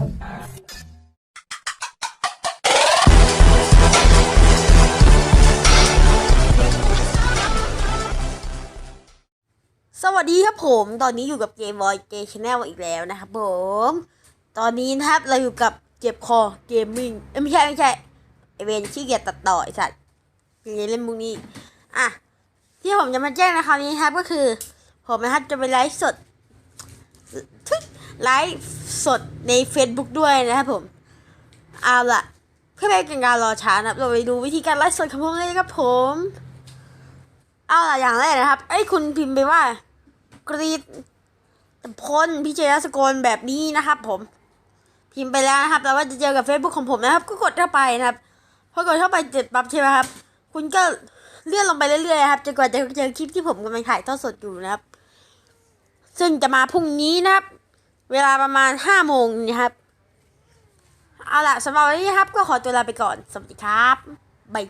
สวัสดีครับผม ตอนนี้อยู่กับเกมบอยเกชแนลอีกแล้วนะครับผม ตอนนี้นะครับเราอยู่กับเจ็บคอเกมมิ่งเอ้ยไม่ใช่ไม่ใช่ไอเวนขี้เกียจตัดต่อไอสัตว์เพียงเล่นมุกนี้อะที่ผมจะมาแจ้งในคราวนี้ครับก็คือ ผมนะครับจะไปไลฟ์สดทุย ไลฟ์สดใน Facebook ด้วยนะครับผม เอาละเพื่อไม่เป็นการรอช้านะครับ เราไปดูวิธีการไลฟ์สดของผมเลยครับผม เอาละอย่างแรกนะครับไอ้ยคุณพิมพ์ไปว่ากรีดพลพิเชยสกลแบบนี้นะครับ ผม พิมพ์ไปแล้วนะครับแล้วว่าจะเจอกับ Facebook ของผมนะครับ ก็กดเข้าไปนะครับพอกดเข้าไปเสร็จปั๊บใช่ไหมครับ คุณก็เลื่อนลงไปเรื่อยๆครับจนกว่าจะเจอคลิปที่ผมกำลังถ่ายทอดสดอยู่นะครับ ซึ่งจะมาพรุ่งนี้นะครับ เวลาประมาณห้าโมงนะครับ เอาล่ะสำหรับวันนี้นะครับ ก็ขอตัวลาไปก่อน สวัสดีครับ บาย